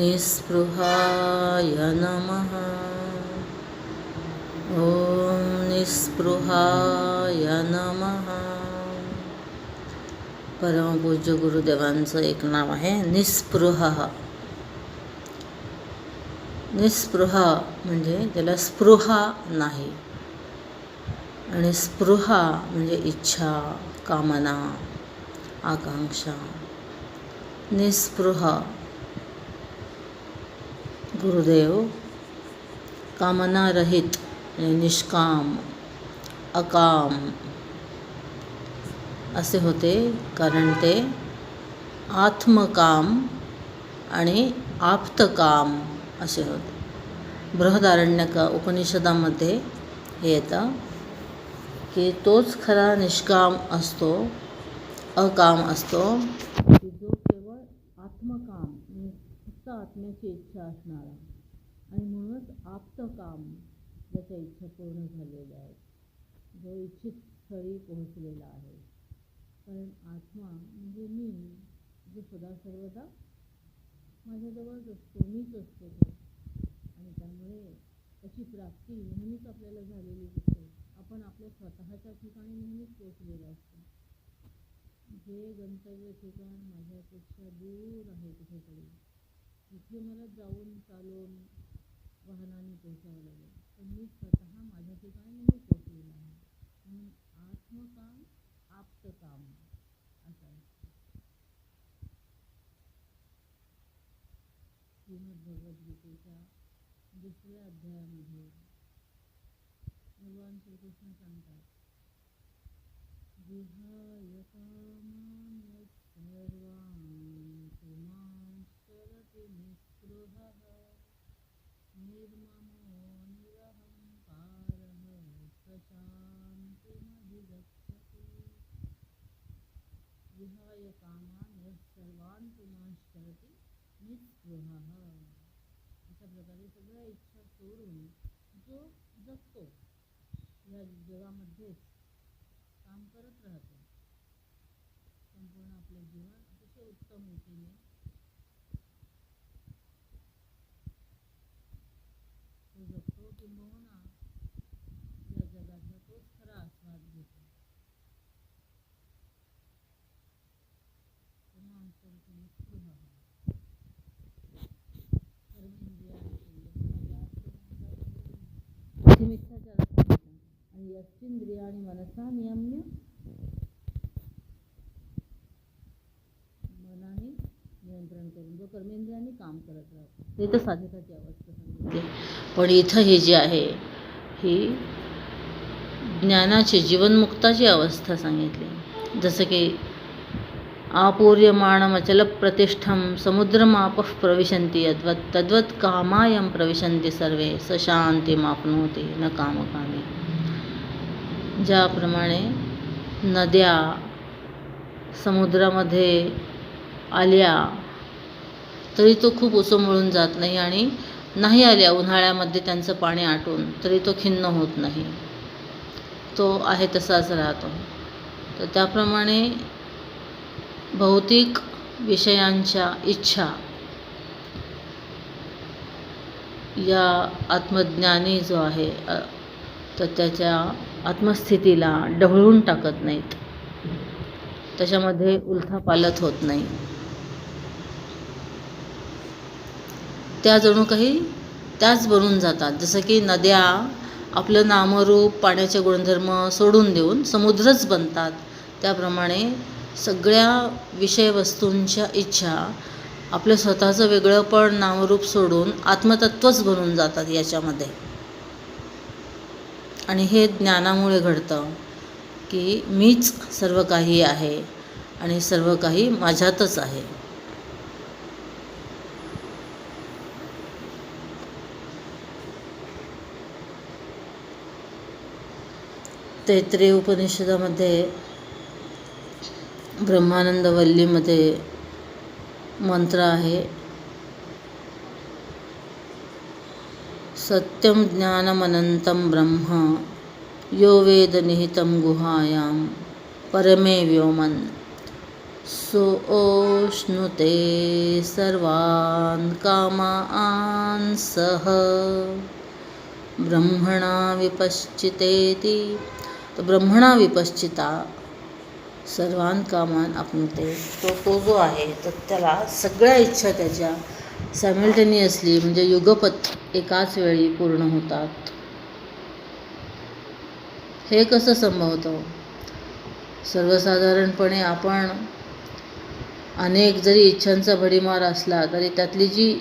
निस्पृहाय नमः। ॐ निस्पृहाय नमः। परमपूज्य गुरुदेवांचं एक नाव आहे निस्पृह। निस्पृह म्हणजे त्याला स्पृहा नाही आणि स्पृहा म्हणजे इच्छा कामना आकांक्षा. निस्पृह गुरुदेव कामनारहित निष्काम अकाम. असे होते कारण ते आत्मकाम आणि आप्तकाम असे होते. बृहदारण्यक उपनिषदामध्ये हे येतं की तोच खरा निष्काम असतो अकाम असतो की जो केवळ आत्मकाम म्हणजे आत्म्याची इच्छा असणारा आणि म्हणूनच आप्तकाम ज्याच्या इच्छा पूर्ण झालेल्या आहेत. जो इच्छित स्थळी पोहोचलेला आहे. कारण आत्मा म्हणजे मी जो सदा सर्वदा माझ्याजवळच असतो मीच असतो तो. आणि त्यामुळे त्याची प्राप्ती नेहमीच आपल्याला झालेली असते. आपण आपल्या स्वतःच्या ठिकाणी नेहमीच पोचलेलं असतो. जे गंतव्य ठिकाण माझ्यापेक्षा दूर आहे कुठेतरी तिथे मला जाऊन चालून वाहनाने पोचावं लागेल पण मी स्वतः माझ्या ठिकाणी मी पोचलेला आहे म्हणून आत्मकाम आप्त काम असं आहे श्रीमद भगवद्गीतेच्या दुसऱ्या अध्यायामध्ये भगवान श्रीकृष्ण सांगतात विहाय कामान्य सर्वान् निःस्पृहः। निर्ममो निरहङ्कारः विहाय कामान् यः सर्वान् पुमांश्चरति निःस्पृहः। अशा प्रकारे सगळ्या इच्छा सोडून जो जगतो या जगामध्येच काम करत राहतो. संपूर्ण आपलं जीवन अतिशय उत्तम रीतीने तो जगतो किंबहुना या जगाचा तोच खरा आस्वाद घेतो. पुमांश्चरति निःस्पृहः सर्वेंद्रियाणि आणि यस्तिंद्रियाणी मनसा नियम्य मनाने नियंत्रण करून जो कर्मेंद्रियाने काम करत राहतो ते तर साधकाची अवस्था पण इथं ही जी आहे ही ज्ञानाची जीवनमुक्ताची अवस्था सांगितली. जसं की आपूर्यमाणमचलप्रतिष्ठं समुद्रमापः प्रविशन्ति यद्वत् तद्वत् कामायं प्रविशन्ति सर्वे स शांतीमाप्नोति न कामकामी। ज्याप्रमाणे नद्या समुद्रामध्ये आल्या तरी तो खूप उसमळून जात नाही आणि नाही आल्या उन्हाळ्यामध्ये त्यांचं पाणी आटून तरी तो खिन्न होत नाही. तो आहे तसाच राहतो. तर त्याप्रमाणे भौतिक विषयांच्या इच्छा या आत्मज्ञानी जो आहे तर त्याच्या आत्मस्थितीला ढवळून टाकत नाहीत. त्याच्यामध्ये उलथापालथ होत नाही. त्या जणू काही त्याच बनून जातात. जसं की नद्या आपलं नामरूप पाण्याचे गुणधर्म सोडून देऊन समुद्रच बनतात. त्याप्रमाणे सगळ्या विषयवस्तूंच्या इच्छा आपलं स्वतःचं वेगळं पण नामरूप सोडून आत्मतत्वच बनून जातात याच्यामध्ये. आणि हे ज्ञानामुळे घडतं की मीच सर्व काही आहे आणि सर्व काही माझ्यातच आहे. तैत्रे उपनिषदामध्ये ब्रह्मानंद वल्लीमध्ये मंत्र आहे. सत्यं ज्ञानमनंतं ब्रह्म यो वेद गुहायां परमे व्योमन। सोऽश्नुते सर्वान् कामान् सह ब्रह्मणा विपश्चितेति तर ब्रह्मणा विपश्चिता सर्वान कामान आपणते तो तो जो आहे तर त्याला सगळ्या इच्छा त्याच्या सायमल्टेनियसली म्हणजे युगपथ एकाच वेळी पूर्ण होतात. हे कसं संभवतं? सर्वसाधारणपणे आपण अनेक जरी इच्छांचा भडीमार असला तरी त्यातली जी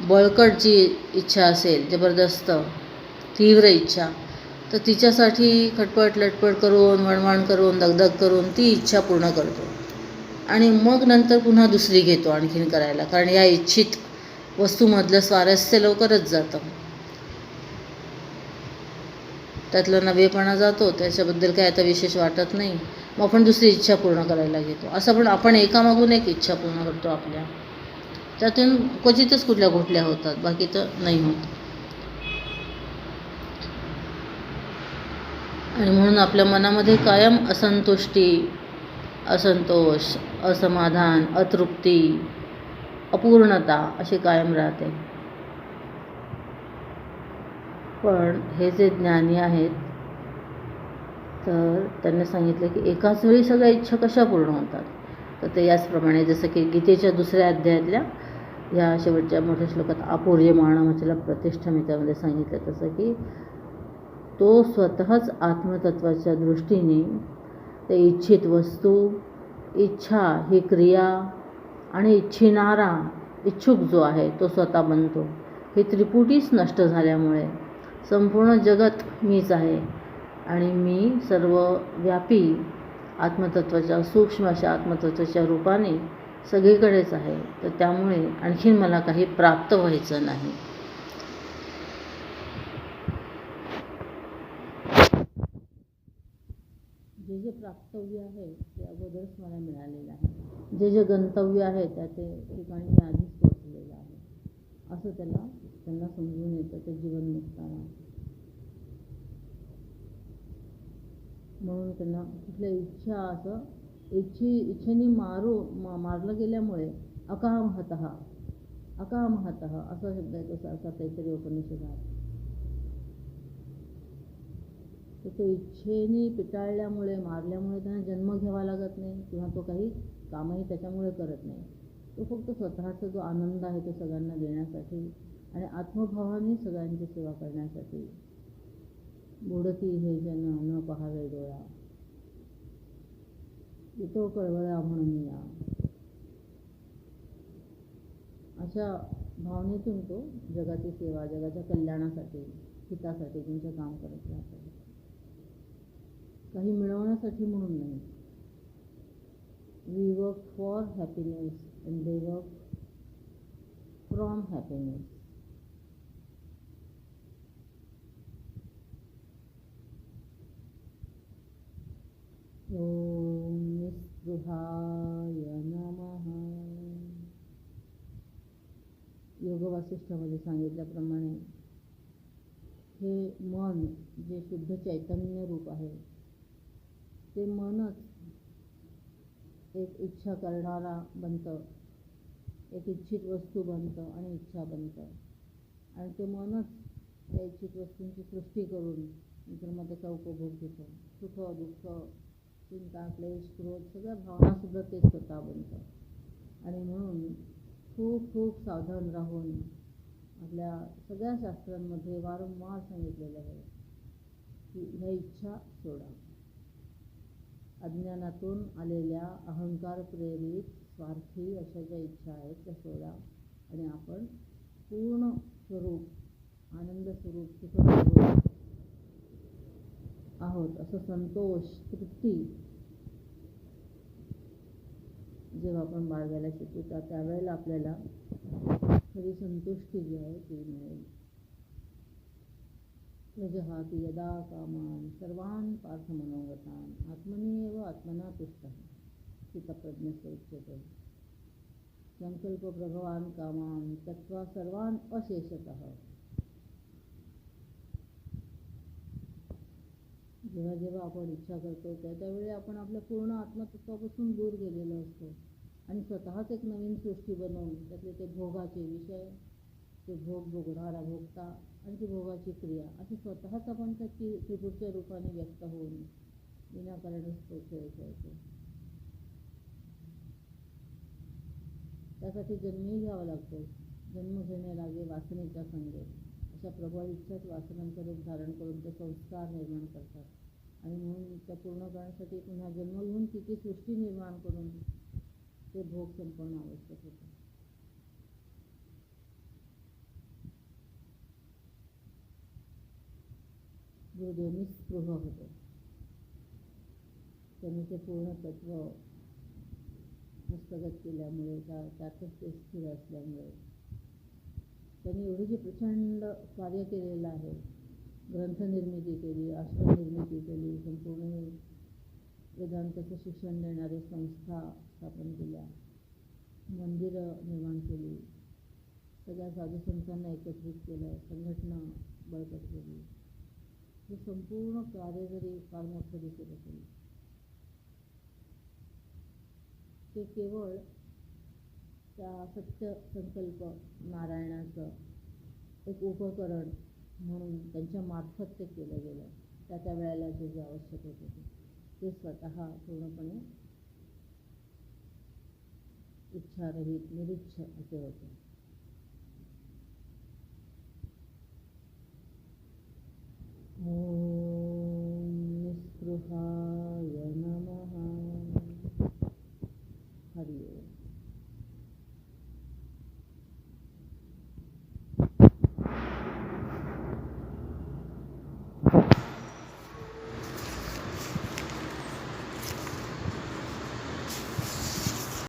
बळकट जी इच्छा असेल जबरदस्त तीव्र इच्छा तर तिच्यासाठी खटपट लटपट करून वणवण करून दगदग करून ती इच्छा पूर्ण करतो. आणि मग नंतर पुन्हा दुसरी घेतो आणखीन करायला. कारण या इच्छित वस्तूमधलं स्वारस्य लवकरच जातं. त्यातला नवेपणा जातो. त्याच्याबद्दल काय आता विशेष वाटत नाही. मग आपण दुसरी इच्छा पूर्ण करायला घेतो. असं पण आपण एकामागून एक इच्छा पूर्ण करतो आपल्या. त्यातून क्वचितच कुठल्या कुठल्या होतात. बाकी तर नाही होत. आणि म्हणून आपल्या मनामध्ये कायम असंतुष्टी असंतोष असमाधान अतृप्ती अपूर्णता अशी कायम राहते. पण हे जे ज्ञानी आहेत तर त्यांनी सांगितलं की एकाच वेळी सगळ्या इच्छा कशा पूर्ण होतात? तर ते याचप्रमाणे जसं की गीतेच्या दुसऱ्या अध्यायातल्या या शेवटच्या मोठ्या श्लोकात आपूर्यमाण प्रतिष्ठा मी त्यामध्ये सांगितलं तसं की तो स्वतःच आत्मतत्वाच्या दृष्टीने ते इच्छित वस्तू इच्छा ही क्रिया आणि इच्छिणारा इच्छुक जो आहे तो स्वतः बनतो. ही त्रिपुटीच नष्ट झाल्यामुळे संपूर्ण जगत मीच आहे आणि मी सर्व व्यापी आत्मतत्वाच्या सूक्ष्म अशा आत्मतत्वाच्या रूपाने सगळीकडेच आहे. तर त्यामुळे आणखीन मला काही प्राप्त व्हायचं नाही जे जे प्राप्तव्य आहे ते अगोदरच मला मिळालेलं आहे. जे जे गंतव्य आहे त्या ते ठिकाणी मी आधीच पोचलेलं आहे. असं त्याला त्यांना समजून येतं ते जीवन जीवनमुक्ताना म्हणून त्यांना कुठल्या इच्छा असं इच्छी इच्छेने मारू मा मारलं गेल्यामुळे अकामहत अकामहत असा शब्द आहे तसा असा काहीतरी उपनिषदात तर तो इच्छेने पिटाळल्यामुळे मारल्यामुळे त्यांना जन्म घ्यावा लागत नाही किंवा तो काही कामही त्याच्यामुळे करत नाही. तो फक्त स्वतःचा जो आनंद आहे तो सगळ्यांना देण्यासाठी आणि आत्मभावाने सगळ्यांची सेवा करण्यासाठी. बुडती हे जन न पहावे डोळा. येतो कळवळा म्हणून या. अशा भावनेतून तो जगाची सेवा जगाच्या कल्याणासाठी हितासाठी तुमचं काम करत राहतो. काही मिळवण्यासाठी म्हणून नाही. We work for happiness and they work from happiness Om निस्पृहाय नमः. योग वासिष्ठामध्ये सांगितल्याप्रमाणे हे मन जे शुद्ध चैतन्य रूप आहे ते मनच एक इच्छा करणारा बनतं. एक इच्छित वस्तू बनतं आणि इच्छा बनतं. आणि ते मनच त्या इच्छित वस्तूंची सृष्टी करून नंतर मग त्याचा उपभोग घेतो. सुख दुःख चिंता क्लेश क्रोध सगळ्या भावनासुद्धा ते स्वतः बनतं. आणि म्हणून खूप खूप सावधान राहून आपल्या सगळ्या शास्त्रांमध्ये वारंवार सांगितलेलं आहे की ह्या इच्छा सोडा. अज्ञानातून आलेल्या अहंकार प्रेरित स्वार्थी अशा ज्या इच्छा आहेत त्या सोडा आणि आपण पूर्ण स्वरूप आनंद स्वरूप आहोत असं संतोष तृप्ती जेव्हा आपण बाळगायला शिकू त्या त्यावेळेला आपल्याला खरी संतुष्टी जी आहे ती मिळेल. यजहाति यदा कामान सर्वान् पार्थमनोगतान्। आत्मनि एव आत्मना तुष्टः। चित्तप्रज्ञस्य उच्यते संकल्प प्रभवान् कामान् त्यक्त्वा सर्वान् अशेषतः। जेव्हा जेव्हा आपण इच्छा करतो त्या त्यावेळी आपण आपल्या पूर्ण आत्मतत्वापासून दूर गेलेलो असतो आणि स्वतःच एक नवीन सृष्टी बनवून त्यातले ते भोगाचे विषय, ते भोग भोगणारा, भोगता आणि ती भोगाची क्रिया. अशी स्वतःच आपण त्या ती त्रिपुरच्या रूपाने व्यक्त होऊन विनाकारणच तो खेळ खेळतो. त्यासाठी जन्मही घ्यावा लागतो. जन्म घेणे लागे वासनेच्या संगे. अशा प्रबळ इच्छाच वासनांचं रूप धारण करून ते संस्कार निर्माण करतात. आणि म्हणून त्या पूर्ण करण्यासाठी पुन्हा जन्म घेऊन तिची सृष्टी निर्माण करून ते भोग संपवणं आवश्यक होतं. गुरुदेव निस्पृह होते त्यांनी ते पूर्ण तत्व हस्तगत केल्यामुळे त्या त्यातच ते स्थिर असल्यामुळे. त्यांनी एवढी जे प्रचंड कार्य केलेलं आहे ग्रंथनिर्मिती केली आश्रमनिर्मिती केली संपूर्ण वेदांताचं शिक्षण देणारे संस्था स्थापन केल्या मंदिरं निर्माण केली सगळ्या साधुसंतांना एकत्रित केलं संघटना बळकट केली. हे संपूर्ण कार्य जरी फार मोठं दिसत असेल ते केवळ त्या सत्य संकल्प नारायणाचं एक उपकरण म्हणून त्यांच्या मार्फत ते केलं गेलं. त्या त्या वेळेला जे जे आवश्यक होते ते. स्वतः पूर्णपणे इच्छारहित निरीच्छ असे होते.